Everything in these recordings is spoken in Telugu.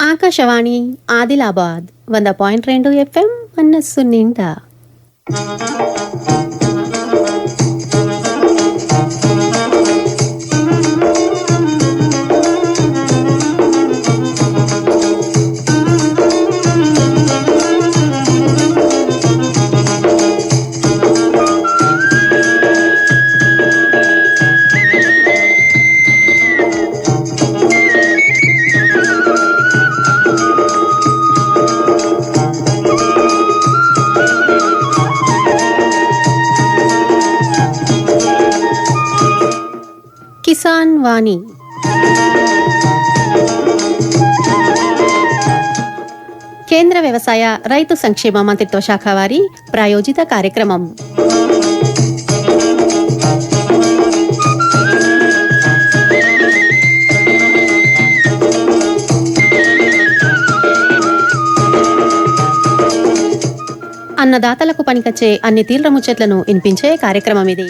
ఆకాశవాణి ఆదిలాబాద్ వంద పాయింట్ రెండు ఎఫ్ఎం మనస్సు నిండా. కిసాన్ వాణి. కేంద్ర వ్యవసాయ రైతు సంక్షేమ మంత్రిత్వ శాఖ వారి ప్రాయోజిత కార్యక్రమం. అన్నదాతలకు పనికొచ్చే అన్ని తీవ్ర ముచ్చట్లను వినిపించే కార్యక్రమం ఇది.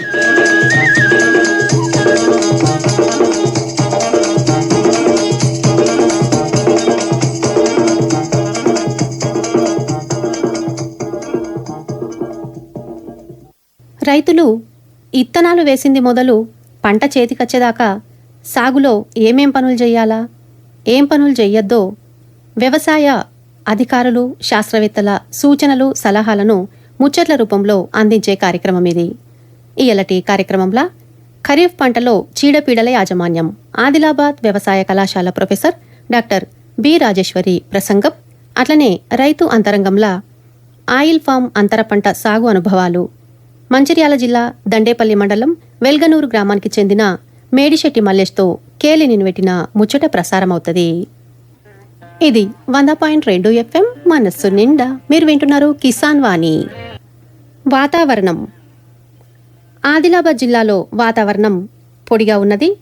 రైతులు ఇత్తనాలు వేసింది మొదలు పంట చేతికొచ్చేదాకా సాగులో ఏమేం పనులు చేయాలా ఏం పనులు చెయ్యొద్దో వ్యవసాయ అధికారులు శాస్త్రవేత్తల సూచనలు సలహాలను ముచ్చట్ల రూపంలో అందించే కార్యక్రమం ఇది. ఇయలటి కార్యక్రమంలా ఖరీఫ్ పంటలో చీడపీడల యాజమాన్యం ఆదిలాబాద్ వ్యవసాయ కళాశాల ప్రొఫెసర్ డాక్టర్ బి రాజేశ్వరి ప్రసంగం అట్లనే రైతు అంతరంగంలా ఆయిల్ ఫామ్ అంతర పంట సాగు అనుభవాలు మంచిర్యాల జిల్లా దండేపల్లి మండలం వెల్గనూరు గ్రామానికి చెందిన మేడిశెట్టి మల్లేష్తో కేలి నిన్వెట్టిన ముచ్చట ప్రసారమవుతుంది. ఇది వంద పాయింట్ రెండు ఎఫ్ఎం మనస్సు నిండా. మీరు వింటున్నారు కిసాన్ వాణి. వాతావరణం. ఆదిలాబాద్ జిల్లాలో వాతావరణం పొడిగా ఉన్నది.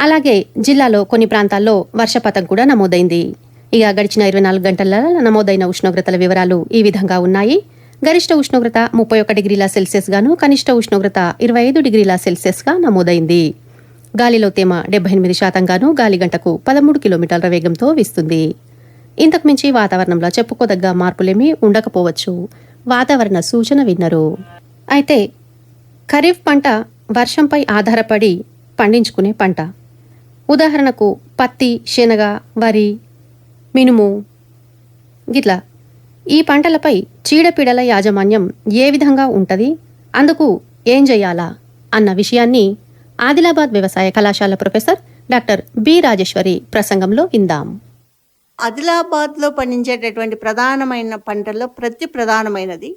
అలాగే జిల్లాలో కొన్ని ప్రాంతాల్లో వర్షపాతం కూడా నమోదైంది. ఇక గడిచిన ఇరవై నాలుగు గంటలలో నమోదైన ఉష్ణోగ్రతల వివరాలు ఈ విధంగా ఉన్నాయి. గరిష్ట ఉష్ణోగ్రత ముప్పై ఒక డిగ్రీల సెల్సియస్ గాను కనిష్ట ఉష్ణోగ్రత ఇరవై ఐదు డిగ్రీల సెల్సియస్గా నమోదైంది. గాలిలో తేమ డెబ్బై ఎనిమిది శాతంగాను గాలి గంటకు పదమూడు కిలోమీటర్ల వేగంతో వీస్తుంది. ఇంతకుమించి వాతావరణంలో చెప్పుకోదగ్గ మార్పులేమీ ఉండకపోవచ్చు. వాతావరణ సూచన విన్నరు. అయితే ఖరీఫ్ పంట వర్షంపై ఆధారపడి పండించుకునే పంట. ఉదాహరణకు పత్తి శనగ వరి మినుము గిట్లా ఈ పంటలపై చీడపీడల యాజమాన్యం ఏ విధంగా ఉంటుంది? అందుకు ఏం చేయాలా? అన్న విషయాన్ని ఆదిలాబాద్ వ్యవసాయ కళాశాల ప్రొఫెసర్ డాక్టర్ బి రాజేశ్వరి ప్రసంగంలో విందాం. ఆదిలాబాద్లో పండించేటటువంటి ప్రధానమైన పంటల్లో ప్రతి ప్రధానమైనది.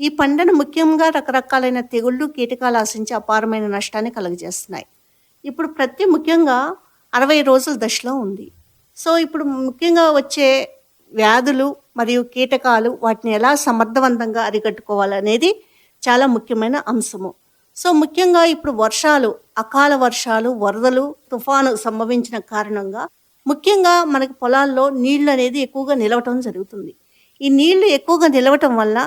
ఈ పంటను ముఖ్యంగా రకరకాలైన తెగుళ్ళు కీటకాలు ఆశించి అపారమైన నష్టాన్ని కలుగజేస్తున్నాయి. ఇప్పుడు ప్రతి ముఖ్యంగా అరవై రోజుల దశలో ఉంది. సో ఇప్పుడు ముఖ్యంగా వచ్చే వ్యాధులు మరియు కీటకాలు వాటిని ఎలా సమర్థవంతంగా అరికట్టుకోవాలనేది చాలా ముఖ్యమైన అంశము. సో ముఖ్యంగా ఇప్పుడు వర్షాలు అకాల వర్షాలు వరదలు తుఫాను సంభవించిన కారణంగా ముఖ్యంగా మనకి పొలాల్లో నీళ్ళు అనేది ఎక్కువగా నిలవటం జరుగుతుంది. ఈ నీళ్ళు ఎక్కువగా నిలవటం వల్ల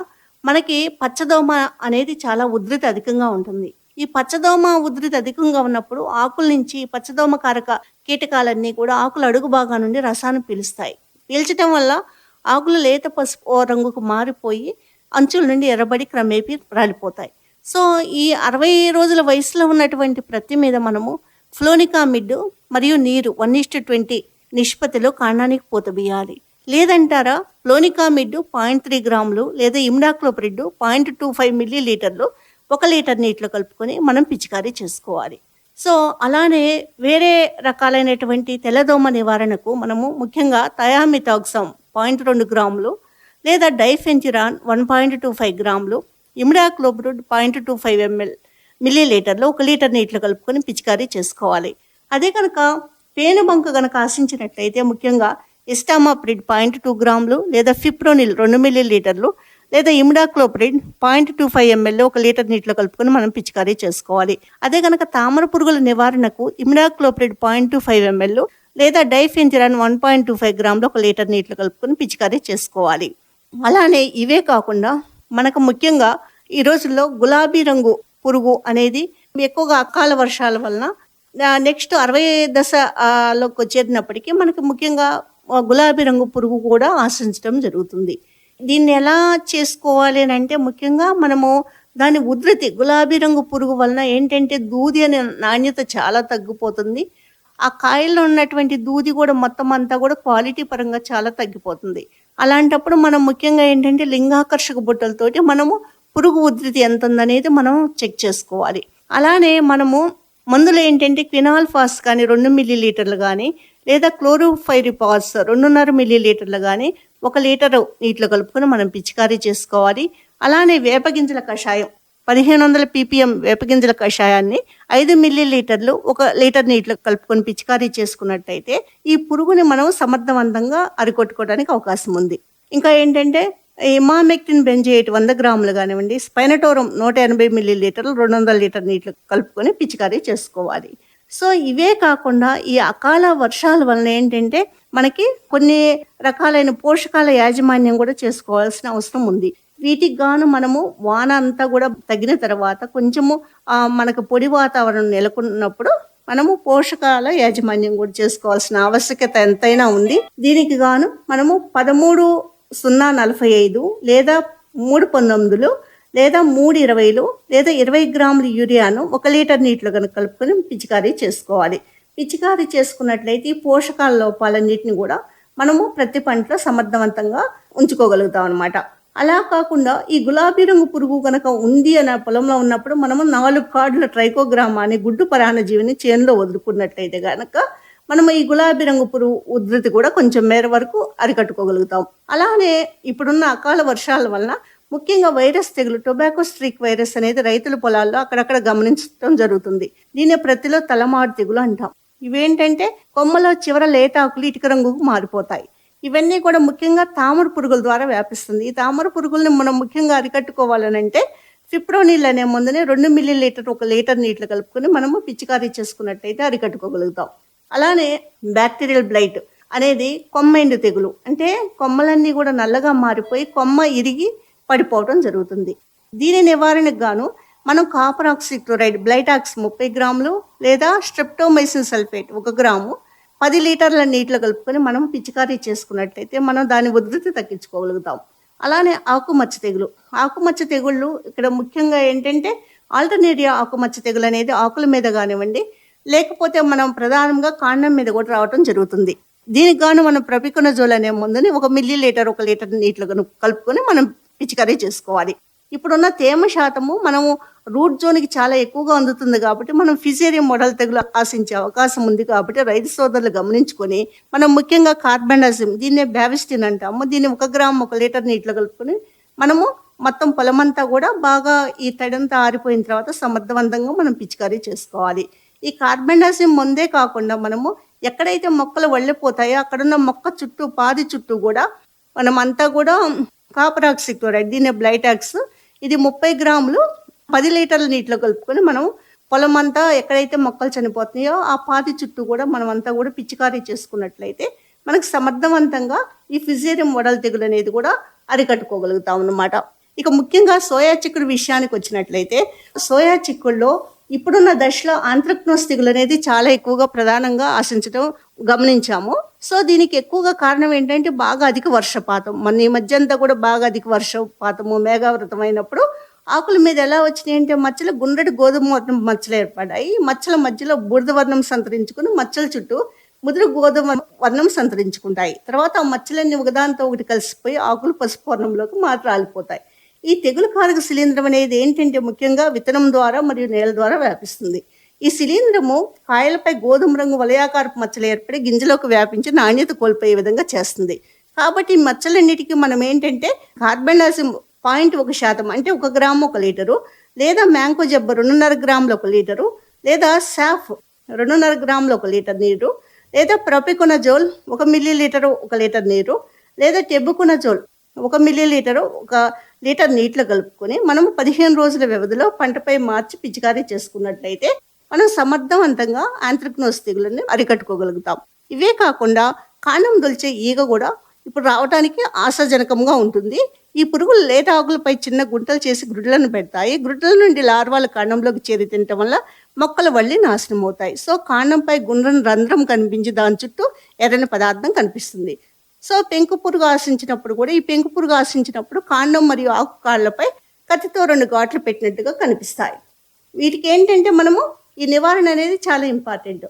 మనకి పచ్చదోమ అనేది చాలా ఉధృతి అధికంగా ఉంటుంది. ఈ పచ్చదోమ ఉధృతి అధికంగా ఉన్నప్పుడు ఆకుల నుంచి పచ్చదోమ కారక కీటకాలన్నీ కూడా ఆకుల అడుగు భాగా నుండి రసాన్ని పీలుస్తాయి. పీల్చటం వల్ల ఆకులు లేత పసుపు రంగుకు మారిపోయి అంచుల నుండి ఎర్రబడి క్రమేపీ రాలిపోతాయి. సో ఈ అరవై రోజుల వయసులో ఉన్నటువంటి ప్రతి మీద మనము ఫ్లోనికామిడ్ మరియు నీరు వన్ ఇస్ట్ ట్వంటీ నిష్పత్తిలో కాండానికి పోతబియ్యాలి లేదంటారా ఫ్లోనికామిడ్ పాయింట్ త్రీ గ్రాములు లేదా imidacloprid point two five milli లీటర్లు ఒక లీటర్ నీటిలో కలుపుకొని మనం పిచికారీ చేసుకోవాలి. సో అలానే వేరే రకాలైనటువంటి తెల్లదోమ నివారణకు మనము ముఖ్యంగా థయామితాక్సమ్ పాయింట్ రెండు గ్రాములు లేదా diafenthiuron one point two five గ్రాములు imidacloprid point two five ML milli లీటర్లో ఒక లీటర్ నీటిలో కలుపుకొని పిచికారీ చేసుకోవాలి. అదే కనుక పేనుబంక కనుక ఆశించినట్లయితే ముఖ్యంగా ఇస్టామాప్రిడ్ పాయింట్ టూ గ్రాములు లేదా ఫిప్రోనిల్ రెండు మిల్లీ లీటర్లు లేదా imidacloprid point two five ML ఒక లీటర్ నీటిలో కలుపుకొని మనం పిచికారీ చేసుకోవాలి. అదే కనుక తామర పురుగుల నివారణకు imidacloprid point two five ML లేదా diafenthiuron one point two five గ్రాములు ఒక లీటర్ నీటిలో కలుపుకొని పిచికారీ చేసుకోవాలి. అలానే ఇవే కాకుండా మనకు ముఖ్యంగా ఈ రోజుల్లో గులాబీ రంగు పురుగు అనేది ఎక్కువగా అకాల వర్షాల వలన నెక్స్ట్ అరవై దశలోకి ఆ, మనకు మనకి ముఖ్యంగా గులాబీ రంగు పురుగు కూడా ఆశించడం జరుగుతుంది. దీన్ని ఎలా చేసుకోవాలి అని అంటే ముఖ్యంగా మనము దాని ఉధృతి గులాబీ రంగు పురుగు వలన ఏంటంటే దూది అనే నాణ్యత చాలా తగ్గిపోతుంది. ఆ కాయల్లో ఉన్నటువంటి దూది కూడా మొత్తం అంతా కూడా క్వాలిటీ పరంగా చాలా తగ్గిపోతుంది. అలాంటప్పుడు మనం ముఖ్యంగా ఏంటంటే లింగాకర్షక బుట్టలతోటి మనము పురుగు ఉధృతి ఎంత ఉందనేది మనం చెక్ చేసుకోవాలి. అలానే మనము మందులు ఏంటంటే క్వినాల్ ఫాస్ కానీ రెండు మిల్లీ లీటర్లు కానీ లేదా క్లోరోఫైరిపాస్ రెండున్నర మిల్లీ లీటర్లు కానీ ఒక లీటరు నీటిలో కలుపుకొని మనం పిచికారీ చేసుకోవాలి. అలానే వేపగింజల కషాయం పదిహేను వందల పీపీఎం వేపగింజల కషాయాన్ని ఐదు మిల్లీ లీటర్లు ఒక లీటర్ నీటిలో కలుపుకొని పిచికారీ చేసుకున్నట్టయితే ఈ పురుగుని మనం సమర్థవంతంగా అరికొట్టుకోవడానికి అవకాశం ఉంది. ఇంకా ఏంటంటే ఇమామెక్టిన్ బెంజేట్ వంద గ్రాములు కానివ్వండి స్పైనటోరం నూట ఎనభై మిల్లీ లీటర్లు రెండు వందల లీటర్ నీటిలో కలుపుకొని పిచికారీ చేసుకోవాలి. సో ఇవే కాకుండా ఈ అకాల వర్షాల వలన ఏంటంటే మనకి కొన్ని రకాలైన పోషకాల యాజమాన్యం కూడా చేసుకోవాల్సిన అవసరం ఉంది. వీటికి గాను మనము వాన అంతా కూడా తగిన తర్వాత కొంచెము మనకు పొడి వాతావరణం నెలకొన్నప్పుడు మనము పోషకాల యాజమాన్యం కూడా చేసుకోవాల్సిన ఆవశ్యకత ఎంతైనా ఉంది. దీనికి గాను మనము పదమూడు సున్నా నలభై ఐదు లేదా మూడు పంతొమ్మిదిలు లేదా మూడు ఇరవైలు లేదా ఇరవై గ్రాముల యూరియాను ఒక లీటర్ నీటిలో కనుక కలుపుకొని పిచికారీ చేసుకోవాలి. పిచికారీ చేసుకున్నట్లయితే ఈ పోషకాల లోపాలన్నిటిని కూడా మనము ప్రతి పంటలో సమర్థవంతంగా ఉంచుకోగలుగుతాం అనమాట అలా కాకుండా ఈ గులాబీ రంగు పురుగు కనుక ఉంది అనే పొలంలో ఉన్నప్పుడు మనము నాలుగు కార్డుల ట్రైకోగ్రామా అనే గుడ్డు పరాణజీవిని చేనులో వదులుకున్నట్లయితే కనుక మనము ఈ గులాబీ రంగు పురుగు ఉధృతి కూడా కొంచెం మేర వరకు అరికట్టుకోగలుగుతాం. అలానే ఇప్పుడున్న అకాల వర్షాల వలన ముఖ్యంగా వైరస్ తెగులు టొబాకో స్ట్రీక్ వైరస్ అనేది రైతుల పొలాల్లో అక్కడక్కడ గమనించడం జరుగుతుంది. దీని ప్రతిలో తలమాడు తెగులు అంటాం. ఇవేంటంటే కొమ్మలో చివర లేటాకులు ఇటుక రంగుకు మారిపోతాయి. ఇవన్నీ కూడా ముఖ్యంగా తామర పురుగుల ద్వారా వ్యాపిస్తుంది. ఈ తామర పురుగుల్ని మనం ముఖ్యంగా అరికట్టుకోవాలనంటే ఫిప్రోనిల్ అనే ముందుని రెండు మిల్లీ లీటర్ ఒక లీటర్ నీటిలో కలుపుకొని మనము పిచికారీ చేసుకున్నట్టయితే అరికట్టుకోగలుగుతాం. అలానే బ్యాక్టీరియల్ బ్లైట్ అనేది కొమ్మెండు తెగులు. అంటే కొమ్మలన్నీ కూడా నల్లగా మారిపోయి కొమ్మ ఇరిగి పడిపోవడం జరుగుతుంది. దీని నివారణకు గాను మనం కాపర్ ఆక్సిక్లోరైడ్ బ్లైటాక్స్ ముప్పై గ్రాములు లేదా స్ట్రెప్టోమైసిన్ సల్ఫేట్ ఒక గ్రాము పది లీటర్ల నీటిలో కలుపుకొని మనం పిచికారీ చేసుకున్నట్లయితే మనం దాని ఉధృతి తగ్గించుకోగలుగుతాం. అలానే ఆకుమచ్చ తెగులు. ఆకుమచ్చ తెగుళ్ళు ఇక్కడ ముఖ్యంగా ఏంటంటే ఆల్టర్నేరియా ఆకుమచ్చ తెగులు అనేది ఆకుల మీద కానివ్వండి లేకపోతే మనం ప్రధానంగా కాండం మీద కూడా రావటం జరుగుతుంది. దీనికి గాను మనం ప్రపికొనజోల్ అనే మందుని ఒక మిల్లీ లీటర్ ఒక లీటర్ నీటిలో కలుపుకొని మనం పిచికారీ చేసుకోవాలి. ఇప్పుడున్న తేమ శాతము మనము రూట్ జోన్కి చాలా ఎక్కువగా అందుతుంది కాబట్టి మనం ఫిజేరియం మోడల్ తెగులు ఆశించే అవకాశం ఉంది కాబట్టి రైతు సోదరులు గమనించుకొని మనం ముఖ్యంగా కార్బెండాసిమ్ దీన్నే బ్యావిస్టిన్ అంటాము. దీన్ని ఒక గ్రామ్ ఒక లీటర్ నీటిలో కలుపుకొని మనము మొత్తం పొలమంతా కూడా బాగా ఈ తడంతా ఆరిపోయిన తర్వాత సమర్థవంతంగా మనం పిచికారీ చేసుకోవాలి. ఈ కార్బెండాసిమ్ ముందే కాకుండా మనము ఎక్కడైతే మొక్కలు వళ్ళిపోతాయో అక్కడున్న మొక్క చుట్టూ పాది చుట్టూ కూడా మనం అంతా కూడా కాపర్ ఆక్సిక్లోరైడ్ దీన్ని బ్లైటాక్స్ ఇది ముప్పై గ్రాములు పది లీటర్ల నీటిలో కలుపుకొని మనం పొలం అంతా ఎక్కడైతే మొక్కలు చనిపోతున్నాయో ఆ పాతి చుట్టూ కూడా మనం అంతా కూడా పిచికారీ చేసుకున్నట్లయితే మనకు సమర్థవంతంగా ఈ ఫిజేరియం వడల తెగులు అనేది కూడా అరికట్టుకోగలుగుతాం అన్నమాట. ఇక ముఖ్యంగా సోయా చిక్కుడు విషయానికి వచ్చినట్లయితే సోయా చిక్కుడులో ఇప్పుడున్న దశలో ఆంత్రక్నోస్ తెగులు అనేది చాలా ఎక్కువగా ప్రధానంగా ఆశించడం గమనించాము. సో దీనికి ఎక్కువగా కారణం ఏంటంటే బాగా అధిక వర్షపాతం. మన ఈ మధ్య అంతా కూడా బాగా అధిక వర్షపాతము మేఘావృతం అయినప్పుడు ఆకుల మీద ఎలా వచ్చినాయి అంటే మచ్చలు గుండ్రటి గోధుమ వర్ణం మచ్చలు ఏర్పడ్డాయి. మచ్చల మధ్యలో బురద వర్ణం సంతరించుకుని మచ్చల చుట్టూ ముదురు గోధుమ వర్ణం సంతరించుకుంటాయి. తర్వాత ఆ మచ్చలన్నీ ఒకదానితో ఒకటి కలిసిపోయి ఆకులు పసుపు వర్ణంలోకి మాత్రం రాలిపోతాయి. ఈ తెగులు కారక శిలీంధ్రం అనేది ఏంటంటే ముఖ్యంగా విత్తనం ద్వారా మరియు నేల ద్వారా వ్యాపిస్తుంది. ఈ శిలీంధ్రము కాయలపై గోధుమ రంగు వలయాకారపు మచ్చలు ఏర్పడి గింజలోకి వ్యాపించి నాణ్యత కోల్పోయే విధంగా చేస్తుంది. కాబట్టి ఈ మచ్చలన్నిటికీ మనం ఏంటంటే కార్బెండాసిమ్ పాయింట్ ఒక శాతం అంటే ఒక గ్రాము ఒక లీటరు లేదా మ్యాంకో జబ్బ రెండున్నర గ్రాములు ఒక లీటరు లేదా సాఫ్ రెండున్నర గ్రాములు ఒక లీటర్ నీరు లేదా ప్రొపికొనజోల్ ఒక మిల్లీ లీటరు ఒక లీటర్ నీరు లేదా టెబ్బుకొనజోల్ ఒక మిల్లీ లీటరు ఒక లీటర్ నీటిలో కలుపుకొని మనం పదిహేను రోజుల వ్యవధిలో పంటపై మార్చి పిచికారీ చేసుకున్నట్లయితే మనం సమర్థవంతంగా ఆంత్రక్నోస్ తెగులని అరికట్టుకోగలుగుతాం. ఇవే కాకుండా కాండం దొలిచే ఈగ కూడా ఇప్పుడు రావడానికి ఆశాజనకంగా ఉంటుంది. ఈ పురుగులు లేత ఆకులపై చిన్న గుంటలు చేసి గ్రుడ్లను పెడతాయి. గ్రుడ్ల నుండి లార్వాలు కాండంలోకి చేరి తినటం వల్ల మొక్కలు వల్లి నాశనం అవుతాయి. సో కాండంపై గుండ్రని రంధ్రం కనిపించి దాని చుట్టూ ఎర్రని పదార్థం కనిపిస్తుంది. సో పెంకు పురుగు ఆశించినప్పుడు కూడా ఈ పెంకు పురుగు ఆశించినప్పుడు కాండం మరియు ఆకు కాళ్ళపై కత్తితో రెండు ఘాట్లు పెట్టినట్టుగా కనిపిస్తాయి. వీటికి ఏంటంటే మనము ఈ నివారణ అనేది చాలా ఇంపార్టెంట్.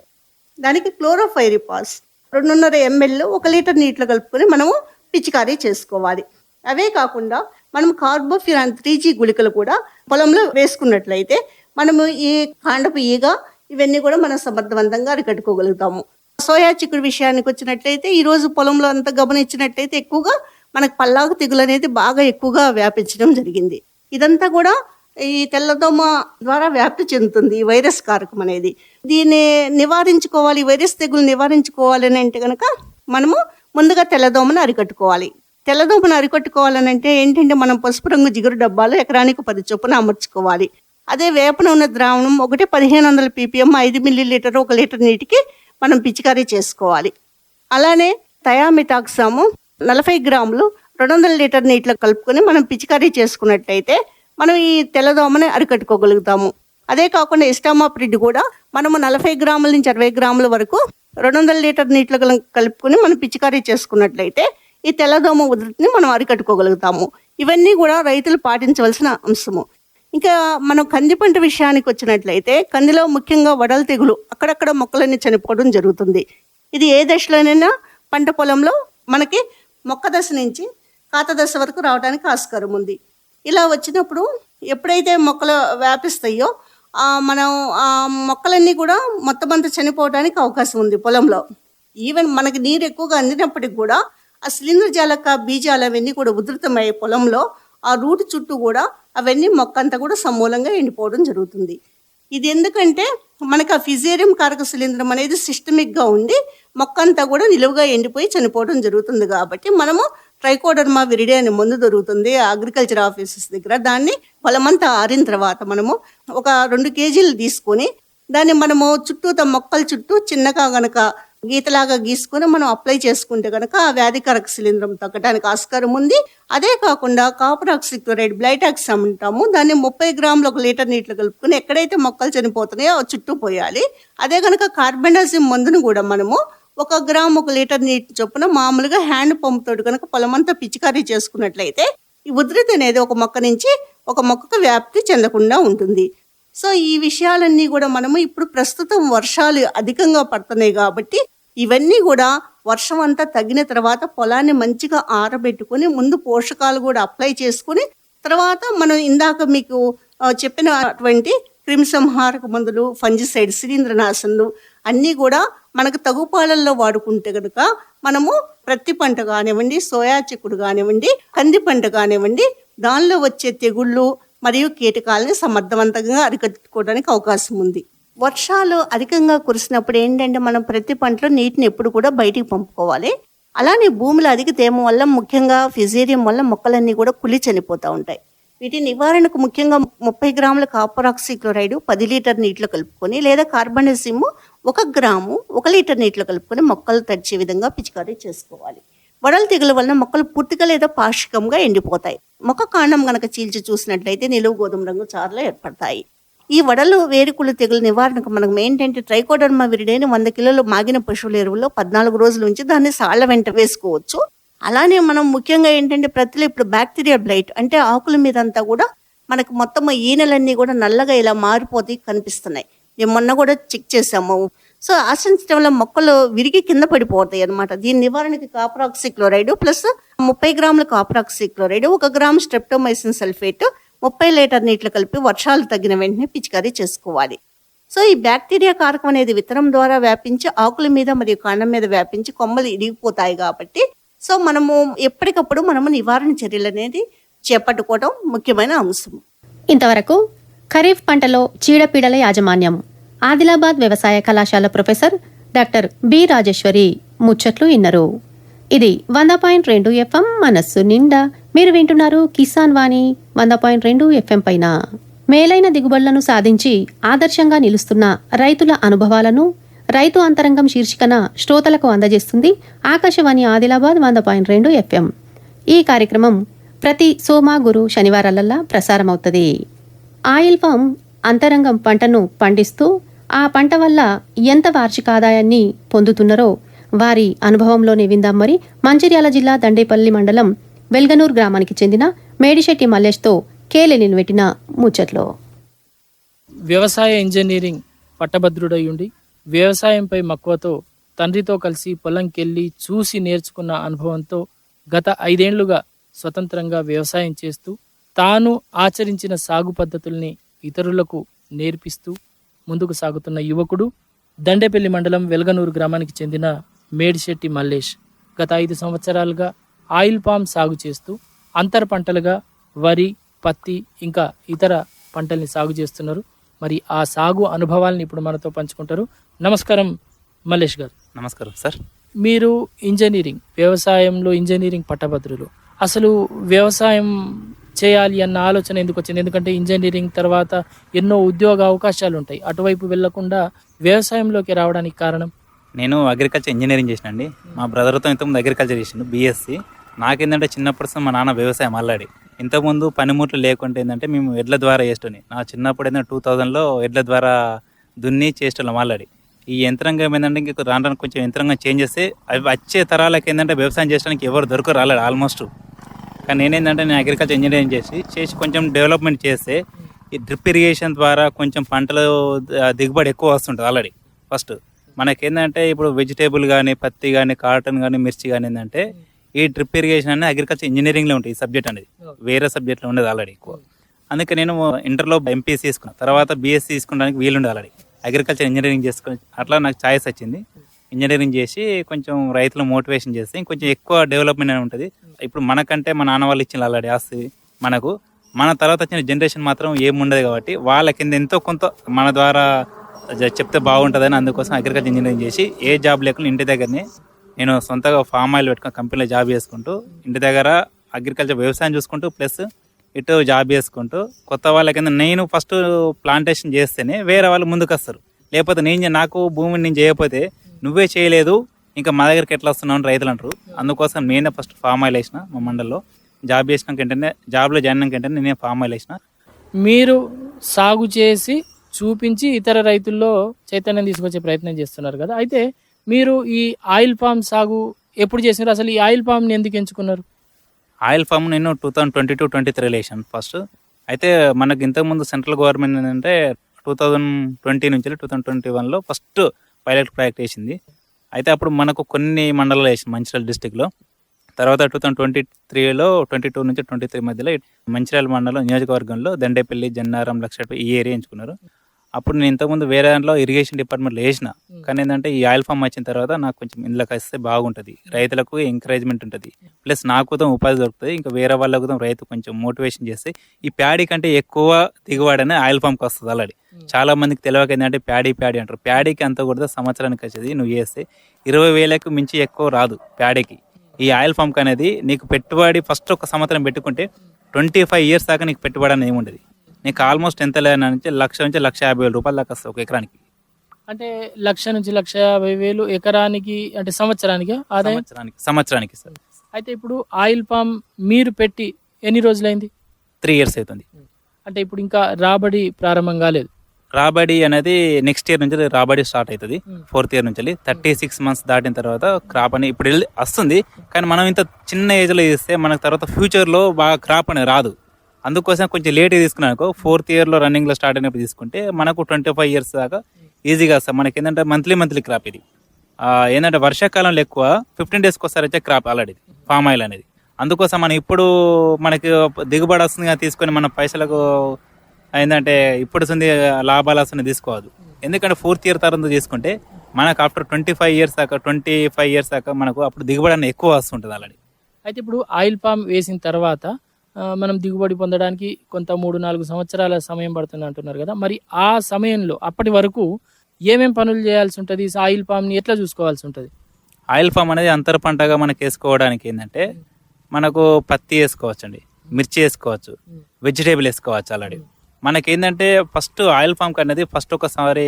దానికి క్లోరోఫైరిపాస్ రెండున్నర ఎంఎల్ ఒక లీటర్ నీటిలో కలుపుకొని మనము పిచికారీ చేసుకోవాలి. అవే కాకుండా మనం కార్బోఫిరాన్ త్రీ జీ గుళికలు కూడా పొలంలో వేసుకున్నట్లయితే మనము ఈ కాండపు ఈగ ఇవన్నీ కూడా మనం సమర్థవంతంగా అరికట్టుకోగలుగుతాము. సోయా చిక్కుడు విషయానికి వచ్చినట్లయితే ఈరోజు పొలంలో అంతా గమనించినట్లయితే ఎక్కువగా మనకు పల్లాకు తెగులు అనేది బాగా ఎక్కువగా వ్యాపించడం జరిగింది. ఇదంతా కూడా ఈ తెల్లదోమ ద్వారా వ్యాప్తి చెందుతుంది ఈ వైరస్ కారకం అనేది. దీన్ని నివారించుకోవాలి ఈ వైరస్ తెగులు నివారించుకోవాలి అని అంటే కనుక మనము ముందుగా తెల్లదోమను అరికట్టుకోవాలి. తెల్లదోమను అరికట్టుకోవాలని అంటే ఏంటంటే మనం పసుపు రంగు జిగురు డబ్బాలు ఎకరానికి పది చొప్పున అమర్చుకోవాలి. అదే వేపన ఉన్న ద్రావణం ఒకటి పదిహేను వందల పీపీఎం ఐదు మిల్లీ లీటర్ ఒక లీటర్ నీటికి మనం పిచికారీ చేసుకోవాలి. అలానే థయామిటాక్సాము నలభై గ్రాములు రెండు వందల లీటర్ నీటిలో కలుపుకొని మనం పిచికారీ చేసుకున్నట్టయితే మనం ఈ తెల్లదోమని అరికట్టుకోగలుగుతాము. అదే కాకుండా ఇస్టామాప్రిడ్ కూడా మనము నలభై గ్రాముల నుంచి అరవై గ్రాముల వరకు రెండు వందల లీటర్ నీటిలో కలుపుకొని మనం పిచికారీ చేసుకున్నట్లయితే ఈ తెల్లదోమ ఉధృతిని మనం అరికట్టుకోగలుగుతాము. ఇవన్నీ కూడా రైతులు పాటించవలసిన అంశము. ఇంకా మనం కంది పంట విషయానికి వచ్చినట్లయితే కందిలో ముఖ్యంగా వడల తెగులు అక్కడక్కడ మొక్కలన్నీ చనిపోవడం జరుగుతుంది. ఇది ఏ దశలోనైనా పంట పొలంలో మనకి మొక్క దశ నుంచి కాత దశ వరకు రావడానికి ఆస్కారం ఉంది. ఇలా వచ్చినప్పుడు ఎప్పుడైతే మొక్కలు వ్యాపిస్తాయో మనం ఆ మొక్కలన్నీ కూడా మొత్తం అంతా చనిపోవడానికి అవకాశం ఉంది పొలంలో. ఈవెన్ మనకి నీరు ఎక్కువగా అందినప్పటికి కూడా ఆ శిలీంద్ర జాలక బీజాలు అవన్నీ కూడా ఉధృతమయ్యే పొలంలో ఆ రూట్ చుట్టూ కూడా అవన్నీ మొక్క అంతా కూడా సమూలంగా ఎండిపోవడం జరుగుతుంది. ఇది ఎందుకంటే మనకు ఆ ఫిజేరియం కారక శిలీంద్రం అనేది సిస్టమిక్గా ఉండి మొక్క అంతా కూడా నిలువుగా ఎండిపోయి చనిపోవడం జరుగుతుంది కాబట్టి మనము ట్రైకోడర్మా విరిడే అనే మందు దొరుకుతుంది అగ్రికల్చర్ ఆఫీసెస్ దగ్గర. దాన్ని పొలమంతా ఆరిన తర్వాత మనము ఒక రెండు కేజీలు తీసుకొని దాన్ని మనము చుట్టూత మొక్కల చుట్టూ చిన్నగా గనక గీతలాగా గీసుకొని మనం అప్లై చేసుకుంటే కనుక ఆ వ్యాధికారక శిలీంద్రం తగ్గడానికి ఆస్కారం ఉంది. అదే కాకుండా కాపర్ ఆక్సిక్లోరైడ్ బ్లైటాక్స్ అంటాము. దాన్ని ముప్పై గ్రాములు ఒక లీటర్ నీటిలో కలుపుకొని ఎక్కడైతే మొక్కలు చనిపోతున్నాయో చుట్టూ పోయాలి. అదే కనుక కార్బెండాసిమ్ మందును కూడా మనము ఒక గ్రామ్ ఒక లీటర్ నీటి చొప్పున మామూలుగా హ్యాండ్ పంప్ కనుక పొలమంతా పిచికారీ చేసుకున్నట్లయితే ఈ ఉధృతి అనేది ఒక మొక్క నుంచి ఒక మొక్కకు వ్యాప్తి చెందకుండా ఉంటుంది. సో ఈ విషయాలన్నీ కూడా మనము ఇప్పుడు ప్రస్తుతం వర్షాలు అధికంగా పడుతున్నాయి కాబట్టి ఇవన్నీ కూడా వర్షం అంతా తగ్గిన తర్వాత పొలాన్ని మంచిగా ఆరబెట్టుకొని ముందు పోషకాలు కూడా అప్లై చేసుకుని తర్వాత మనం ఇందాక మీకు చెప్పినటువంటి క్రిమిసంహారక మందులు ఫంజిసైడ్ శిలీంద్రనాశనలు అన్నీ కూడా మనకు తగు పాలల్లో వాడుకుంటే కనుక మనము ప్రతి పంట కానివ్వండి సోయా చిక్కుడు కానివ్వండి కంది పంట కానివ్వండి దానిలో వచ్చే తెగుళ్ళు మరియు కీటకాలని సమర్థవంతంగా అరికట్టుకోవడానికి అవకాశం ఉంది. వర్షాలు అధికంగా కురిసినప్పుడు ఏంటంటే మనం ప్రతి పంటలో నీటిని ఎప్పుడు కూడా బయటికి పంపుకోవాలి. అలానే భూమిలో అధిక తేమ వల్ల ముఖ్యంగా ఫిజేరియం వల్ల మొక్కలన్నీ కూడా కులి చనిపోతూ ఉంటాయి. వీటి నివారణకు ముఖ్యంగా ముప్పై గ్రాముల కాపర్ ఆక్సిక్లోరైడ్ పది లీటర్ నీటిలో కలుపుకొని లేదా కార్బనసిమ్ ఒక గ్రాము ఒక లీటర్ నీటిలో కలుపుకొని మొక్కలు తడిచే విధంగా పిచికారీ చేసుకోవాలి. వడల తెగుల వలన మొక్కలు పూర్తిగా లేదా పాక్షికంగా ఎండిపోతాయి. మొక్క కాండం గనక చీల్చి చూసినట్లయితే నిలువు గోధుమ రంగు చారలు ఏర్పడతాయి. ఈ వడలు వేరుకులు తెగులు నివారణకు మనకు ఏంటంటే ట్రైకోడర్మా విరిడైన వంద కిలోలు మాగిన పశువుల ఎరువులో పద్నాలుగు రోజుల నుంచి దాన్ని సాళ్ళ వెంట వేసుకోవచ్చు. అలానే మనం ముఖ్యంగా ఏంటంటే ప్రతిలో ఇప్పుడు బ్యాక్టీరియా బ్లైట్ అంటే ఆకుల మీద అంతా కూడా మనకు మొత్తం ఈనెలన్నీ కూడా నల్లగా ఇలా మారిపోతాయి కనిపిస్తున్నాయి. మొన్న కూడా చెక్ చేసాము సో ఆశించడం వల్ల మొక్కలు విరిగి కింద పడిపోతాయి అన్నమాట. దీని నివారణకి కాపరాక్సి క్లోరైడ్ ప్లస్ ముప్పై గ్రాముల కాపరాక్సి క్లోరైడ్ ఒక గ్రామ్ స్ట్రెప్టోమైసిన్ సల్ఫేట్ ముప్పై లీటర్ నీటిలో కలిపి వర్షాలు తగ్గిన వెంటనే పిచికారీ చేసుకోవాలి. సో ఈ బ్యాక్టీరియా కారకం అనేది విత్తనం ద్వారా వ్యాపించి ఆకుల మీద మరియు కాండం మీద వ్యాపించి కొమ్మలు ఇరిగిపోతాయి కాబట్టి సో మనము ఎప్పటికప్పుడు మనము నివారణ చర్యలు అనేది చేపట్టుకోవడం ముఖ్యమైన అంశం ఇంతవరకు ఖరీఫ్ పంటలో చీడపీడల యాజమాన్యం. ఆదిలాబాద్ వ్యవసాయ కళాశాల ప్రొఫెసర్ డాక్టర్ బి రాజేశ్వరి ముచ్చట్లు ఇన్నరు. ఇది వంద పాయింట్ రెండు ఎఫ్ఎం మనస్సు నిండా. మీరు వింటున్నారు కిసాన్ వాణి వంద పాయింట్ రెండు ఎఫ్ఎం పైన. మేలైన దిగుబడులను సాధించి ఆదర్శంగా నిలుస్తున్న రైతుల అనుభవాలను రైతు అంతరంగం శీర్షికన శ్రోతలకు అందజేస్తుంది ఆకాశవాణి ఆదిలాబాద్ వంద పాయింట్ రెండు ఎఫ్ఎం. ఈ కార్యక్రమం ప్రతి సోమ గురు శనివారాలల్లా ప్రసారమవుతుంది. ఆయిల్ ఫామ్ అంతరంగం పంటను పండిస్తూ ఆ పంట వల్ల ఎంత వార్షిక ఆదాయాన్ని పొందుతున్నారో వారి అనుభవంలోనే విందాం మరి. మంచిర్యాల జిల్లా దండేపల్లి మండలం వెల్గనూర్ గ్రామానికి చెందిన మేడిశెట్టి మల్లేష్తో కేలె పెట్టిన ముచ్చట్లో. వ్యవసాయ ఇంజనీరింగ్ పట్టభద్రుడై ఉండి వ్యవసాయంపై మక్కువతో తండ్రితో కలిసి పొలంకెళ్ళి చూసి నేర్చుకున్న అనుభవంతో గత ఐదేండ్లుగా స్వతంత్రంగా వ్యవసాయం చేస్తూ తాను ఆచరించిన సాగు పద్ధతుల్ని ఇతరులకు నేర్పిస్తూ ముందుకు సాగుతున్న యువకుడు దండేపల్లి మండలం వెలగనూరు గ్రామానికి చెందిన మేడిశెట్టి మల్లేష్ గత ఐదు సంవత్సరాలుగా ఆయిల్ పామ్ సాగు చేస్తూ అంతర పంటలుగా వరి పత్తి ఇంకా ఇతర పంటల్ని సాగు చేస్తున్నారు. మరి ఆ సాగు అనుభవాల్ని ఇప్పుడు మనతో పంచుకుంటారు. నమస్కారం మల్లేష్ గారు. నమస్కారం సార్. మీరు ఇంజనీరింగ్ వ్యవసాయంలో ఇంజనీరింగ్ పట్టభద్రులు. అసలు వ్యవసాయం చేయాలి అన్న ఆలోచన ఎందుకు వచ్చింది? ఎందుకంటే ఇంజనీరింగ్ తర్వాత ఎన్నో ఉద్యోగ అవకాశాలు ఉంటాయి. అటువైపు వెళ్ళకుండా వ్యవసాయంలోకి రావడానికి కారణం? నేను అగ్రికల్చర్ ఇంజనీరింగ్ చేసినండి. మా బ్రదర్తో ఇంతకుముందు అగ్రికల్చర్ చేసిండు బీఎస్సీ నాకేంటంటే చిన్నప్పటి నుంచి మా నాన్న వ్యవసాయం అల్లాడి. ఇంతకుముందు పనిముట్లు లేకుంటే ఏంటంటే మేము ఎడ్ల ద్వారా చేస్తుండే నా చిన్నప్పుడు ఏంటంటే టూ థౌజండ్లో ఎడ్ల ద్వారా దున్ని చేసేటోళ్ళం ఆల్రెడీ ఈ యంత్రాంగం ఏంటంటే ఇంక రాను కొంచెం యంత్రాంగం చేంజ్ చేస్తే అవి వచ్చే తరాలకు ఏంటంటే వ్యవసాయం చేయడానికి ఎవరు దొరకరు రాలేడు ఆల్మోస్ట్ కానీ నేనేంటంటే నేను అగ్రికల్చర్ ఇంజనీరింగ్ చేసి చేసి కొంచెం డెవలప్మెంట్ చేస్తే ఈ డ్రిప్ ఇరిగేషన్ ద్వారా కొంచెం పంటలు దిగుబడి ఎక్కువ వస్తుంటుంది ఆల్రెడీ ఫస్ట్ మనకేంటంటే ఇప్పుడు వెజిటేబుల్ కానీ పత్తి కానీ కాటన్ కానీ మిర్చి కానీ ఏంటంటే ఈ డ్రిప్ ఇరిగేషన్ అనేది అగ్రికల్చర్ ఇంజనీరింగ్లో ఉంటుంది ఈ సబ్జెక్ట్ అనేది. వేరే సబ్జెక్ట్లో ఉండదు ఆల్రెడీ ఎక్కువ. అందుకే నేను ఇంటర్లో ఎంపీసీ తీసుకున్నాను తర్వాత బీఎస్సీ తీసుకోవడానికి వీలుండే ఆల్రెడీ అగ్రికల్చర్ ఇంజనీరింగ్ చేసుకుని అట్లా నాకు ఛాయిస్ వచ్చింది. ఇంజనీరింగ్ చేసి కొంచెం రైతులు మోటివేషన్ చేస్తే ఇంకొంచెం ఎక్కువ డెవలప్మెంట్ అని ఉంటుంది. ఇప్పుడు మనకంటే మా నాన్న వాళ్ళు ఇచ్చిన ఆల్రెడీ ఆస్తి మనకు మన తర్వాత వచ్చిన జనరేషన్ మాత్రం ఏముండదు కాబట్టి వాళ్ళ కింద ఎంతో కొంత మన ద్వారా చెప్తే బాగుంటుందని అందుకోసం అగ్రికల్చర్ ఇంజనీరింగ్ చేసి ఏ జాబ్ లేకుండా ఇంటి దగ్గరనే నేను సొంతగా ఫామ్ ఆయిల్ పెట్టుకుని కంపెనీలో జాబ్ చేసుకుంటూ ఇంటి దగ్గర అగ్రికల్చర్ వ్యవసాయం చూసుకుంటూ ప్లస్ ఇటు జాబ్ చేసుకుంటూ కొత్త వాళ్ళ కింద నేను ఫస్ట్ ప్లాంటేషన్ చేస్తేనే వేరే వాళ్ళు ముందుకు వస్తారు లేకపోతే నేను నాకు భూమిని నేను చేయకపోతే నువ్వే చేయలేదు ఇంకా మా దగ్గరికి ఎట్లా వస్తున్నావు అని రైతులు అంటారు. అందుకోసం నేనే ఫస్ట్ ఫామ్ ఆయిల్ వేసిన మా మండల్లో. జాబ్ చేసినాక వెంటనే జాబ్లో జాయిన్ అయినాక వెంటనే నేనే ఫామ్ ఆయిల్ వేసిన. మీరు సాగు చేసి చూపించి ఇతర రైతుల్లో చైతన్యం తీసుకొచ్చే ప్రయత్నం చేస్తున్నారు కదా. అయితే మీరు ఈ ఆయిల్ పామ్ సాగు ఎప్పుడు చేసినారు? అసలు ఈ ఆయిల్ పామ్ని ఎందుకు ఎంచుకున్నారు? ఆయిల్ ఫామ్ నేను two thousand twenty two twenty three వేసాను ఫస్ట్ అయితే మనకి ఇంతకుముందు సెంట్రల్ గవర్నమెంట్ ఏంటంటే టూ థౌజండ్ ట్వంటీ నుంచి టూ థౌసండ్ ట్వంటీ వన్లో ఫస్ట్ పైలట్ ప్రాజెక్ట్ వేసింది. అయితే అప్పుడు మనకు కొన్ని మండలాలు వేసింది మంచిర్యాల డిస్టిక్లో. తర్వాత టూ థౌసండ్ ట్వంటీ త్రీలో ట్వంటీ టూ నుంచి ట్వంటీ త్రీ మధ్యలో మంచిర్యాల మండలం నియోజకవర్గంలో దండేపల్లి జన్నారం లక్షపై ఈ ఏరియా ఎంచుకున్నారు. అప్పుడు నేను ఇంతకుముందు వేరే దాంట్లో ఇరిగేషన్ డిపార్ట్మెంట్లో వేసిన. కానీ ఏంటంటే ఈ ఆయిల్ ఫామ్ వచ్చిన తర్వాత నాకు కొంచెం ఇందులోకి వస్తే బాగుంటుంది. రైతులకు ఎంకరేజ్మెంట్ ఉంటుంది. ప్లస్ నాకు కూడా ఉపాధి దొరుకుతుంది. ఇంకా వేరే వాళ్ళకు కూడా రైతు కొంచెం మోటివేషన్ చేస్తే ఈ ప్యాడీ కంటే ఎక్కువ దిగుబడి అనేది ఆయిల్ ఫామ్కి వస్తుంది ఆల్రెడీ. చాలా మందికి తెలియక ఏంటంటే ప్యాడీ ప్యాడీ అంటారు. ప్యాడీకి అంత కూడా సంవత్సరానికి వచ్చేది నువ్వు చేస్తే ఇరవై వేలకు మించి ఎక్కువ రాదు ప్యాడీకి. ఈ ఆయిల్ ఫామ్కి అనేది నీకు పెట్టుబడి ఫస్ట్ ఒక సంవత్సరం పెట్టుకుంటే ట్వంటీ ఫైవ్ ఇయర్స్ దాకా నీకు పెట్టుబడి అనేది ఏముండదు. నీకు ఆల్మోస్ట్ ఎంత లేదంటే లక్ష నుంచి లక్ష యాభై వేల రూపాయల దాకా వస్తుంది ఒక ఎకరానికి. అంటే లక్ష నుంచి లక్ష యాభై వేలు ఎకరానికి అంటే సంవత్సరానికి ఆదాయం? సంవత్సరానికి సంవత్సరానికి సార్. అయితే ఇప్పుడు ఆయిల్ పామ్ మీరు పెట్టి ఎన్ని రోజులైంది? త్రీ ఇయర్స్ అవుతుంది అంటే ఇప్పుడు ఇంకా రాబడి ప్రారంభం కాలేదు. రాబడి అనేది నెక్స్ట్ ఇయర్ నుంచి రాబడి స్టార్ట్ అవుతుంది ఫోర్త్ ఇయర్ నుంచి థర్టీ సిక్స్ మంత్స్ దాటిన తర్వాత క్రాప్ అని ఇప్పుడు వెళ్ళి- వస్తుంది. కానీ మనం ఇంత చిన్న ఏజ్లో చేస్తే మనకు తర్వాత ఫ్యూచర్లో బాగా క్రాప్ అనేది రాదు. అందుకోసం కొంచెం లేట్ తీసుకున్నాను ఫోర్త్ ఇయర్లో రన్నింగ్లో స్టార్ట్ అయినప్పుడు తీసుకుంటే మనకు ట్వంటీ ఫైవ్ ఇయర్స్ దాకా ఈజీగా వస్తుంది మనకి ఏంటంటే మంత్లీ మంత్లీ క్రాప్ ఇది. ఏంటంటే వర్షాకాలంలో ఎక్కువ ఫిఫ్టీన్ డేస్కి ఒకసారి వచ్చే క్రాప్ ఆల్రెడీ ఫామ్ ఆయిల్ అనేది. అందుకోసం మనం ఇప్పుడు మనకి దిగుబడి వస్తుంది తీసుకొని మన పైసలకు ఏంటంటే ఇప్పుడు వస్తుంది లాభాలు వస్తుంది తీసుకోవద్దు. ఎందుకంటే ఫోర్త్ ఇయర్ తర్వాత తీసుకుంటే మనకు ఆఫ్టర్ ట్వంటీ ఫైవ్ ఇయర్స్ దాకా ట్వంటీ ఫైవ్ ఇయర్స్ దాకా మనకు అప్పుడు దిగుబడి అనేది ఎక్కువ వస్తుంటుంది ఆల్రెడీ అయితే ఇప్పుడు ఆయిల్ పామ్ వేసిన తర్వాత మనం దిగుబడి పొందడానికి కొంత మూడు నాలుగు సంవత్సరాల సమయం పడుతుంది అంటున్నారు కదా. మరి ఆ సమయంలో అప్పటి వరకు ఏమేం పనులు చేయాల్సి ఉంటుంది? ఆయిల్ పామ్ని ఎట్లా చూసుకోవాల్సి ఉంటుంది? ఆయిల్ ఫామ్ అనేది అంతర పంటగా మనకి వేసుకోవడానికి ఏంటంటే మనకు పత్తి వేసుకోవచ్చండి మిర్చి వేసుకోవచ్చు వెజిటేబుల్ వేసుకోవచ్చు ఆల్రెడీ. మనకి ఏంటంటే ఫస్ట్ ఆయిల్ ఫామ్ అనేది ఫస్ట్ ఒకసారి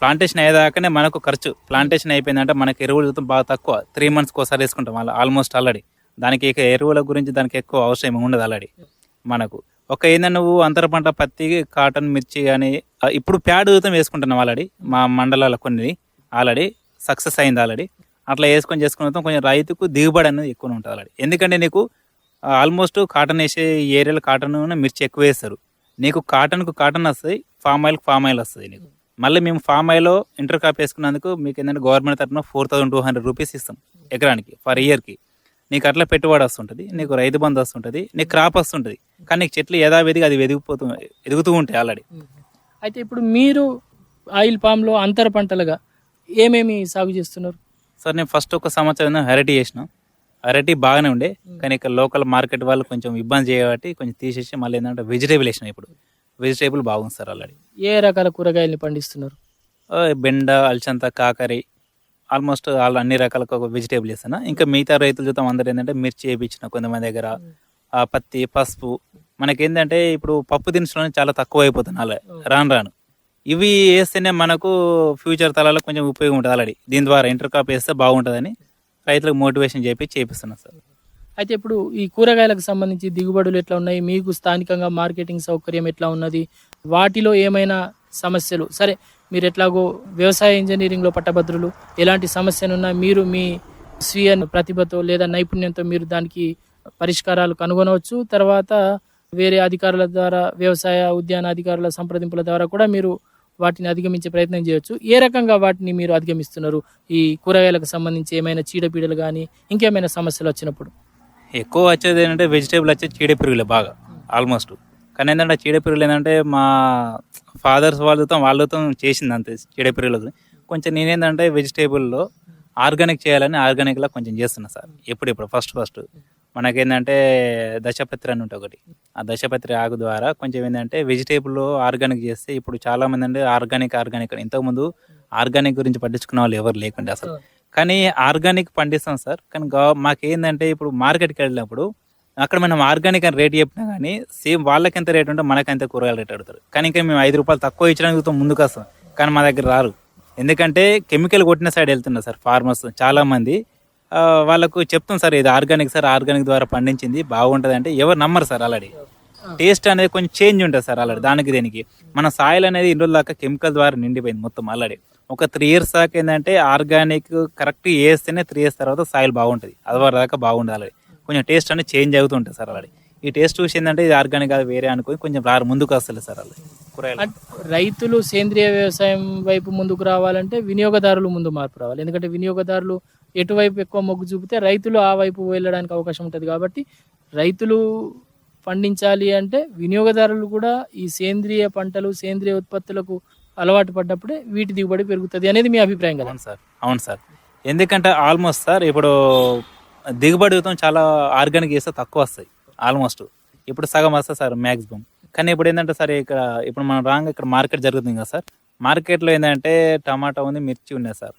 ప్లాంటేషన్ అయ్యేదాకానే మనకు ఖర్చు. ప్లాంటేషన్ అయిపోయిందంటే మనకి ఎరువులు బాగా తక్కువ. త్రీ మంత్స్కి ఒకసారి వేసుకుంటాం అలా ఆల్మోస్ట్ ఆల్రెడీ. దానికి ఇక ఎరువుల గురించి దానికి ఎక్కువ అవసరం ఉండదు ఆల్రెడీ మనకు. ఒక ఏంటంటే నువ్వు అంతర పంట పత్తి కాటన్ మిర్చి కానీ ఇప్పుడు ప్యాడ్ ఊతం వేసుకుంటున్నాం ఆల్రెడీ. మా మండలాల కొన్ని ఆల్రెడీ సక్సెస్ అయింది ఆల్రెడీ. అట్లా వేసుకొని చేసుకున్న కొంచెం రైతుకు దిగుబడి అనేది ఎక్కువ ఉంటుంది ఆల్రెడీ. ఎందుకంటే నీకు ఆల్మోస్ట్ కాటన్ వేసే ఈ ఏరియాలో కాటన్ మిర్చి ఎక్కువ వేస్తారు. నీకు కాటన్కు కాటన్ వస్తుంది ఫామ్ ఆయిల్కి ఫామ్ ఆయిల్ వస్తుంది నీకు. మళ్ళీ మేము ఫామ్ ఆయిల్ ఇంటర్ కాప్ వేసుకున్నందుకు మీకు ఏంటంటే గవర్నమెంట్ తరఫున four thousand two hundred rupees ఇస్తాం ఎకరానికి ఫర్ ఇయర్కి నీకు అట్లా పెట్టుబడి వస్తుంటుంది నీకు రైతు బంధు వస్తుంటుంది నీకు క్రాప్ వస్తుంటుంది. కానీ నీకు చెట్లు యథావిధిగా అది ఎదిగిపోతూ ఎదుగుతూ ఉంటాయి ఆల్రెడీ. అయితే ఇప్పుడు మీరు ఆయిల్ పామ్లో అంతర పంటలుగా ఏమేమి సాగు చేస్తున్నారు? సార్ నేను ఫస్ట్ ఒక సంవత్సరం అరటి చేసిన. అరటి బాగానే ఉండే కానీ ఇక్కడ లోకల్ మార్కెట్ వాళ్ళు కొంచెం ఇబ్బంది చేయబట్టి కొంచెం తీసేసి మళ్ళీ ఏంటంటే వెజిటేబుల్ వేసిన ఇప్పుడు. వెజిటేబుల్ బాగుంది సార్ ఆల్రెడీ. ఏ రకాల కూరగాయల్ని పండిస్తున్నారు? బెండ అల్చంత కాకరి ఆల్మోస్ట్ వాళ్ళు అన్ని రకాల వెజిటేబుల్ వేస్తాను ఇంకా మిగతా రైతులు చూద్దాం అందరూ ఏంటంటే మిర్చి వేయించిన కొంతమంది దగ్గర ఆ, పత్తి పసుపు. మనకేంటంటే ఇప్పుడు పప్పు దినుసులు చాలా తక్కువ అయిపోతుంది అలా రాను రాను. ఇవి వేస్తేనే మనకు ఫ్యూచర్ తరాలకు కొంచెం ఉపయోగం ఉంటుంది ఆల్రెడీ. దీని ద్వారా ఇంటర్ కాప్ వేస్తే బాగుంటుందని రైతులకు మోటివేషన్ చేపి చేపిస్తున్నాం సార్. అయితే ఇప్పుడు ఈ కూరగాయలకు సంబంధించి దిగుబడులు ఎట్లా ఉన్నాయి? మీకు స్థానికంగా మార్కెటింగ్ సౌకర్యం ఎట్లా ఉన్నది? వాటిలో ఏమైనా సమస్యలు? సరే మీరు ఎట్లాగో వ్యవసాయ ఇంజనీరింగ్లో పట్టభద్రులు ఎలాంటి సమస్యనున్నా మీరు మీ స్వీయ ప్రతిభతో లేదా నైపుణ్యంతో మీరు దానికి పరిష్కారాలు కనుగొనవచ్చు. తర్వాత వేరే అధికారుల ద్వారా వ్యవసాయ ఉద్యాన అధికారుల సంప్రదింపుల ద్వారా కూడా మీరు వాటిని అధిగమించే ప్రయత్నం చేయొచ్చు. ఏ రకంగా వాటిని మీరు అధిగమిస్తున్నారు? ఈ కూరగాయలకు సంబంధించి ఏమైనా చీడపీడలు కానీ ఇంకేమైనా సమస్యలు వచ్చినప్పుడు? ఎక్కువ వచ్చేది ఏంటంటే వెజిటేబుల్ వచ్చే చీడపిరుగులే బాగా ఆల్మోస్ట్ కానీ ఏంటంటే చీడపిరుగులు ఏంటంటే మా ఫాదర్స్ వాళ్ళతో వాళ్ళతో చేసింది అంతే చీడపిరుగులు కొంచెం నేనేంటంటే వెజిటేబుల్లో ఆర్గానిక్ చేయాలని ఆర్గానిక్లో కొంచెం చేస్తున్నా సార్. ఎప్పుడు ఇప్పుడు ఫస్ట్ ఫస్ట్. మనకేంటంటే దశపత్రి అని ఉంటుంది ఒకటి. ఆ దశపత్రి ఆకు ద్వారా కొంచెం ఏంటంటే వెజిటేబుల్ ఆర్గానిక్ చేస్తే ఇప్పుడు చాలా మంది అంటే ఆర్గానిక్ ఆర్గానిక్ ఇంతకుముందు ఆర్గానిక్ గురించి పట్టించుకున్న వాళ్ళు ఎవరు లేకుండే అసలు. కానీ ఆర్గానిక్ పండిస్తాం సార్. కానీ మాకేందంటే ఇప్పుడు మార్కెట్కి వెళ్ళినప్పుడు అక్కడ మనం ఆర్గానిక్ అని రేట్ చెప్పినా కానీ సేమ్ వాళ్ళకి ఎంత రేట్ ఉంటే మనకి అంత కూరగాయలు రేట్ అడుగుతారు. కానీ ఇంకా మేము ఐదు రూపాయలు తక్కువ ఇచ్చడానికి ముందుకు వస్తాం. కానీ మా దగ్గర రారు. ఎందుకంటే కెమికల్ కొట్టిన సైడ్ వెళ్తున్నారు సార్ ఫార్మర్స్ చాలామంది వాళ్ళకు చెప్తాం సార్ ఇది ఆర్గానిక్ సార్ ఆర్గానిక్ ద్వారా పండించింది బాగుంటుంది అంటే ఎవరు నమ్మరు సార్ ఆల్రెడీ. టేస్ట్ అనేది కొంచెం చేంజ్ ఉంటుంది సార్ ఆల్రెడీ దానికి దీనికి. మన సాయిల్ అనేది ఇల్లు దాకా కెమికల్ ద్వారా నిండిపోయింది మొత్తం ఆల్రెడీ. ఒక త్రీ ఇయర్స్ దాకా ఏంటంటే ఆర్గానిక్ కరెక్ట్ వేస్తేనే త్రీ ఇయర్స్ తర్వాత సాయిల్ బాగుంటుంది. అది వరకు దాకా బాగుండాలి కొంచెం టేస్ట్ అనేది చేంజ్ అవుతుంటుంది సార్ ఆల్రెడీ. ఈ టేస్ట్ చూసి ఏంటంటే ఇది ఆర్గానిక్ కాదు వేరే అనుకొని కొంచెం రారు ముందుకు వస్తలేదు సార్ కూరగాయలు. అంటే రైతులు సేంద్రియ వ్యవసాయం వైపు ముందుకు రావాలంటే వినియోగదారులు ముందు మార్పు రావాలి. ఎందుకంటే వినియోగదారులు ఎటువైపు ఎక్కువ మొగ్గు చూపితే రైతులు ఆ వైపు వెళ్ళడానికి అవకాశం ఉంటుంది కాబట్టి రైతులు పండించాలి అంటే వినియోగదారులు కూడా ఈ సేంద్రియ పంటలు సేంద్రియ ఉత్పత్తులకు అలవాటు పడ్డప్పుడే వీటి దిగుబడి పెరుగుతుంది అనేది మీ అభిప్రాయం కదా? సార్ అవును సార్. ఎందుకంటే ఆల్మోస్ట్ సార్ ఇప్పుడు దిగుబడి యుతం చాలా ఆర్గానిక్ చేస్తే తక్కువ వస్తాయి ఆల్మోస్ట్. ఇప్పుడు సగం వస్తుంది సార్ మ్యాక్సిమం కానీ ఇప్పుడు ఏంటంటే సార్ ఇక్కడ ఇప్పుడు మనం రాంగ్ ఇక్కడ మార్కెట్ జరుగుతుంది కదా సార్. మార్కెట్లో ఏంటంటే టమాటా ఉంది మిర్చి ఉన్నాయి సార్.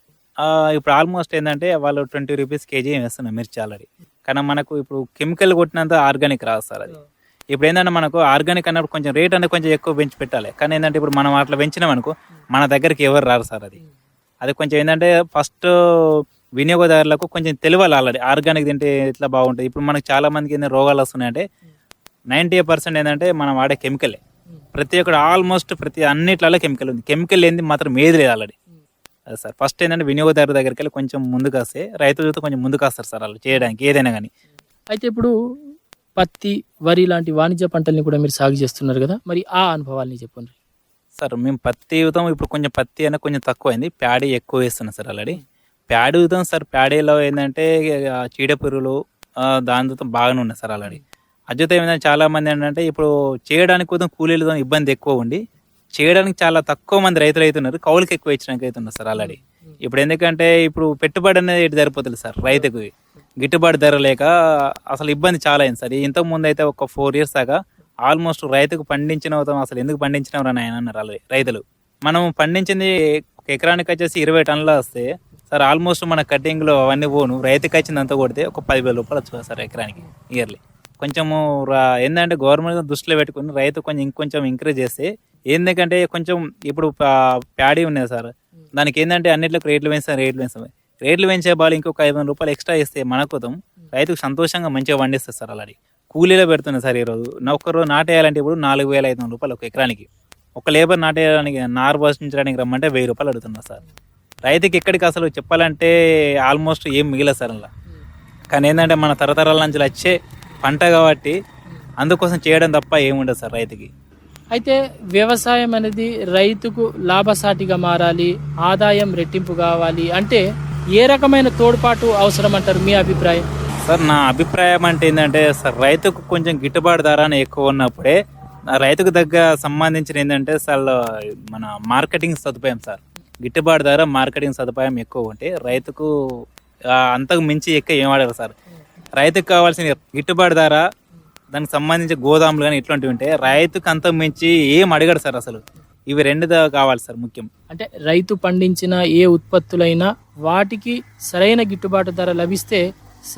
ఇప్పుడు ఆల్మోస్ట్ ఏంటంటే వాళ్ళు ట్వంటీ రూపీస్ కేజీ వేస్తున్నారు మిర్చి ఆల్రెడీ. కానీ మనకు ఇప్పుడు కెమికల్ కొట్టినంత ఆర్గానిక్ రాదు సార్ అది. ఇప్పుడు ఏంటంటే మనకు ఆర్గానిక్ అన్నప్పుడు కొంచెం రేట్ అనేది కొంచెం ఎక్కువ పెంచి పెట్టాలి. కానీ ఏంటంటే ఇప్పుడు మనం అట్లా పెంచినాం అనుకో మన దగ్గరికి ఎవరు రారు సార్ అది. అది కొంచెం ఏంటంటే ఫస్ట్ వినియోగదారులకు కొంచెం తెలియాలి ఆల్రెడీ. ఆర్గానిక్ తింటే ఇట్లా బాగుంటుంది? ఇప్పుడు మనకు చాలా మందికి ఏంటంటే రోగాలు వస్తున్నాయంటే నైంటీ పర్సెంట్ ఏంటంటే మనం వాడే కెమికలే. ప్రతి ఒక్కటి ఆల్మోస్ట్ ప్రతి అన్నిట్లలో కెమికల్ ఉంది. కెమికల్ ఏంది మాత్రం ఏది లేదు ఆల్రెడీ. అదే సార్ ఫస్ట్ ఏంటంటే వినియోగదారు దగ్గరికి వెళ్ళి కొంచెం ముందుకు వస్తే రైతులతో కొంచెం ముందుకు వస్తారు సార్ వాళ్ళు చేయడానికి ఏదైనా కానీ. అయితే ఇప్పుడు పత్తి వరి లాంటి వాణిజ్య పంటల్ని కూడా మీరు సాగు చేస్తున్నారు కదా? మరి ఆ అనుభవాల్ని చెప్పండి. సార్ మేము పత్తి యుతం ఇప్పుడు కొంచెం పత్తి అనేది కొంచెం తక్కువ అయింది ప్యాడీ ఎక్కువ వేస్తున్నాం సార్ ఆల్రెడీ. ప్యాడ్ యుతం సార్. ప్యాడీలో ఏంటంటే ఆ చీడపురుగులు దానితో బాగానే ఉన్నాయి సార్ ఆల్రెడీ. అద్భుతం ఏంటంటే చాలా మంది ఏంటంటే ఇప్పుడు చేయడానికి కూడా కూలీలతో ఇబ్బంది ఎక్కువ ఉండి చేయడానికి చాలా తక్కువ మంది రైతులు అవుతున్నారు కౌలుకి ఎక్కువ ఇచ్చడానికి అవుతున్నారు సార్ ఆల్రెడీ. ఇప్పుడు ఎందుకంటే ఇప్పుడు పెట్టుబడి అనేది ఇటు సరిపోతుంది సార్ రైతుకు? గిట్టుబాటు ధర లేక అసలు ఇబ్బంది చాలా అయింది సార్. ఇంతకు ముందు అయితే ఒక ఫోర్ ఇయర్స్ దాకా ఆల్మోస్ట్ రైతుకు పండించిన అవుతాం అసలు ఎందుకు పండించినవరని ఆయన అన్నారు రైతులు. మనం పండించింది ఒక ఎకరానికి వచ్చేసి ఇరవై టన్నులు వస్తే సార్ ఆల్మోస్ట్ మన కటింగ్లో అవన్నీ పోను. రైతుకి వచ్చిందంతా కొడితే ఒక పదివేల రూపాయలు వచ్చు సార్ ఎకరానికి ఇయర్లీ కొంచెము రా- ఏంటంటే గవర్నమెంట్ దృష్టిలో పెట్టుకుని రైతు కొంచెం ఇంకొంచెం ఎంకరేజ్ చేస్తే ఎందుకంటే కొంచెం ఇప్పుడు పా- ప్యాడీ ఉన్నది సార్. దానికి ఏంటంటే అన్నిట్లకు రేట్లు పెంచాం రేట్లు పెంచాం రేట్లు పెంచే బాలు ఇంకొక ఐదు వందల రూపాయలు ఎక్స్ట్రా ఇస్తే మనకోతం రైతుకు సంతోషంగా మంచిగా పండిస్తారు సార్ అలాంటి కూలీలో పెడుతున్నాయి సార్ ఈరోజు. నా ఒక్క రోజు నాటేయాలంటే ఇప్పుడు నాలుగు వేల ఐదు వందల రూపాయలు ఒక ఎకరానికి. ఒక లేబర్ నాటేయడానికి నారు పోషించడానికి రమ్మంటే వెయ్యి రూపాయలు అడుగుతున్నారు సార్. రైతుకి ఎక్కడికి అసలు చెప్పాలంటే ఆల్మోస్ట్ ఏం మిగిలదు సార్ అలా కానీ ఏంటంటే మన తరతరాల నుంచి వచ్చే పంట కాబట్టి అందుకోసం చేయడం తప్ప ఏముండదు సార్ రైతుకి. అయితే వ్యవసాయం అనేది రైతుకు లాభసాటిగా మారాలి ఆదాయం రెట్టింపు కావాలి అంటే ఏ రకమైన తోడ్పాటు అవసరం అంటారు మీ అభిప్రాయం? సార్ నా అభిప్రాయం అంటే ఏంటంటే సార్ రైతుకు కొంచెం గిట్టుబాటు ధర ఎక్కువ ఉన్నప్పుడే రైతుకు దగ్గర సంబంధించిన ఏంటంటే సార్ మన మార్కెటింగ్ సదుపాయం సార్. గిట్టుబాటు ధర మార్కెటింగ్ సదుపాయం ఎక్కువ ఉంటే రైతుకు అంతకు మించి ఎక్కువ ఏం వాడారు సార్. రైతుకు కావాల్సిన గిట్టుబాటు ధర దానికి సంబంధించి గోదాములు కానీ ఇట్లాంటివి ఉంటే రైతుకు అంతకు మించి ఏం అడగడు సార్ అసలు. ఇవి రెండు కావాలి సార్ ముఖ్యం. అంటే రైతు పండించిన ఏ ఉత్పత్తులైనా వాటికి సరైన గిట్టుబాటు ధర లభిస్తే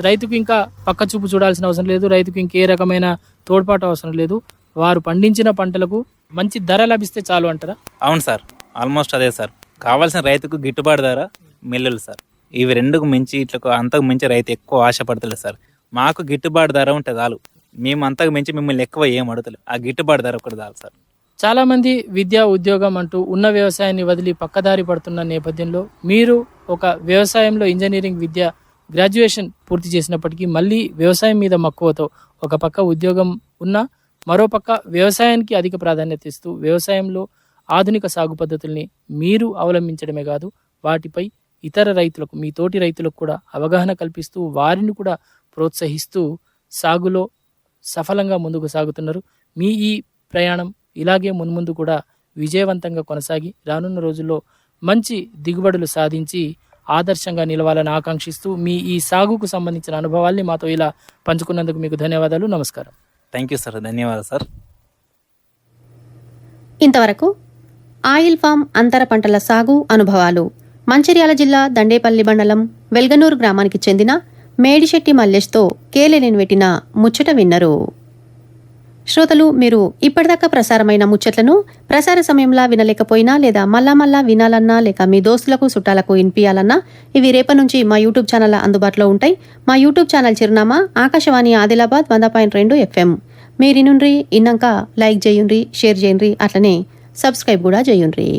రైతుకు ఇంకా పక్క చూపు చూడాల్సిన అవసరం లేదు రైతుకు ఇంకే రకమైన తోడ్పాటు అవసరం లేదు. వారు పండించిన పంటలకు మంచి ధర లభిస్తే చాలు అంటారా? అవును సార్. ఆల్మోస్ట్ అదే సార్. కావాల్సిన రైతుకు గిట్టుబాటు ధర మిల్లులు సార్. ఇవి రెండుకు మించి ఇట్లకు అంతకు మించి రైతు ఎక్కువ ఆశపడతలేదు సార్. మాకు గిట్టుబాటు ధర ఉంటే చాలు. మేము అంతకు మించి మిమ్మల్ని ఎక్కువ ఏం అడుగుతలేదు ఆ గిట్టుబాటు ధర ఒకటి చాలు సార్. చాలా మంది విద్యా ఉద్యోగం అంటూ ఉన్న వ్యవసాయాన్ని వదిలి పక్కదారి పడుతున్న నేపథ్యంలో మీరు ఒక వ్యవసాయంలో ఇంజనీరింగ్ విద్య గ్రాడ్యుయేషన్ పూర్తి చేసినప్పటికీ మళ్ళీ వ్యవసాయం మీద మక్కువతో ఒక పక్క ఉద్యోగం ఉన్న మరోపక్క వ్యవసాయానికి అధిక ప్రాధాన్యత ఇస్తూ వ్యవసాయంలో ఆధునిక సాగు పద్ధతుల్ని మీరు అవలంబించడమే కాదు వాటిపై ఇతర రైతులకు మీ తోటి రైతులకు కూడా అవగాహన కల్పిస్తూ వారిని కూడా ప్రోత్సహిస్తూ సాగులో సఫలంగా ముందుకు సాగుతున్నారు. మీ ఈ ప్రయాణం ఇలాగే మున్ముందు కూడా విజయవంతంగా కొనసాగి రానున్న రోజుల్లో మంచి దిగుబడులు సాధించి ఆదర్శంగా నిలవాలని ఆకాంక్షిస్తూ మీ ఈ సాగుకు సంబంధించిన అనుభవాల్ని మాతో ఇలా పంచుకున్నందుకు మీకు ధన్యవాదాలు. నమస్కారం. Thank you sir. ధన్యవాదాలు సార్. ఇంతవరకు ఆయిల్ ఫామ్ అంతర పంటల సాగు అనుభవాలు. మంచిర్యాల జిల్లా దండేపల్లి మండలం వెల్గనూరు గ్రామానికి చెందిన మేడిశెట్టి మల్లేష్తో కేలెనిన్ పెట్టిన ముచ్చట విన్నరు. శ్రోతలు మీరు ఇప్పటిదాకా ప్రసారమైన ముచ్చట్లను ప్రసార సమయంలో వినలేకపోయినా లేదా మళ్ళా మళ్ళా వినాలన్నా లేక మీ దోస్తులకు చుట్టాలకు వినిపించాలన్నా ఇవి రేపటి నుంచి మా యూట్యూబ్ ఛానల్ అందుబాటులో ఉంటాయి. మా యూట్యూబ్ ఛానల్ చిరునామా ఆకాశవాణి ఆదిలాబాద్ వంద పాయింట్ రెండు ఎఫ్ఎం. మీరినుండ్రి ఇన్నాక లైక్ చేయండి షేర్ చేయండి అట్లనే సబ్స్క్రైబ్ కూడా చేయుండ్రి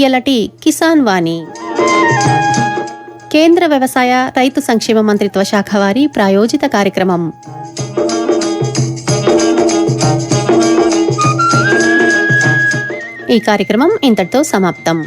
ఇయ్యలటి కిసాన్ వాణి. కేంద్ర వ్యవసాయ రైతు సంక్షేమ మంత్రిత్వ శాఖ వారి ప్రాయోజిత కార్యక్రమం. ఈ కార్యక్రమం ఇంతటితో సమాప్తం.